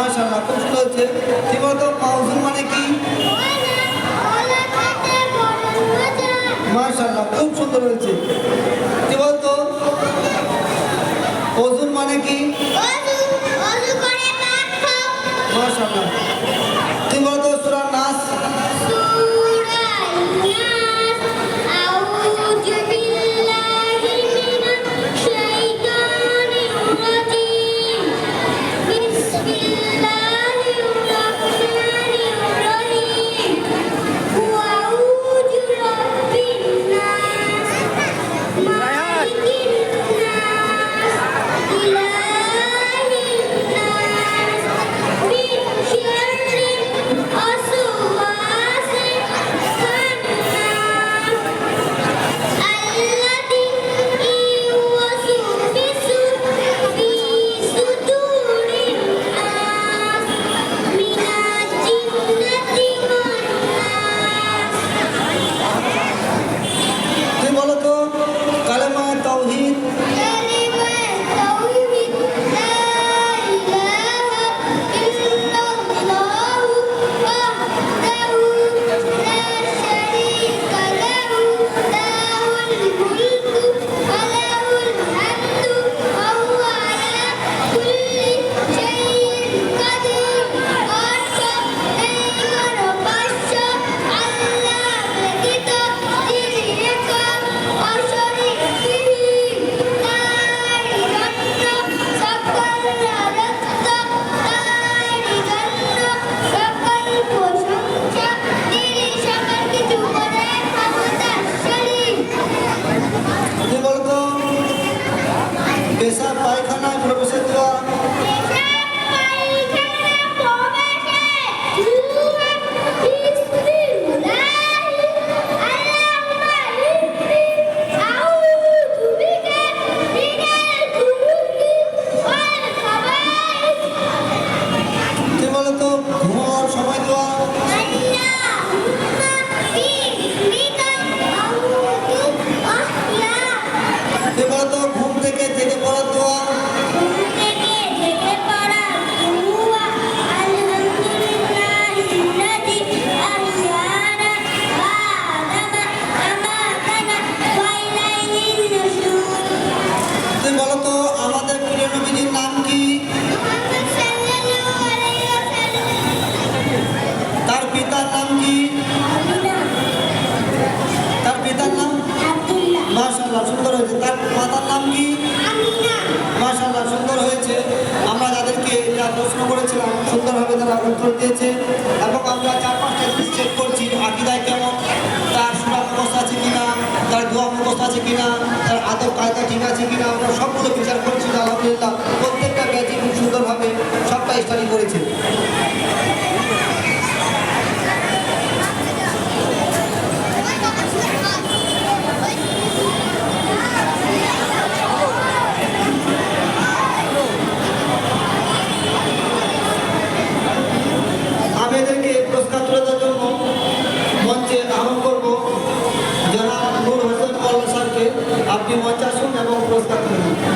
হয়েছে কি বলতো মাউজুর মানে কি? মাশাল্লাহ খুব সুন্দর হয়েছে। কি বলতো? অজুর মানে কি? মাশাআল্লাহ। Найди বলতো প্রশ্ন করেছিলাম সুন্দরভাবে তারা উত্তর দিয়েছে। এবং আমরা চার পাঁচটা জিনিস চেক করছি, আকিদায় কেমন, তার সুরা মুখস্থ আছে কিনা, তার দোয়া মুখস্থ আছে কিনা, তার আদব কায়দা ঠিক আছে কিনা, আমরা সবগুলো বিচার করছি, আলহামদুলিল্লাহ। প্রত্যেকটা ব্যাচই की मोर्चा शून्य पुरस्कार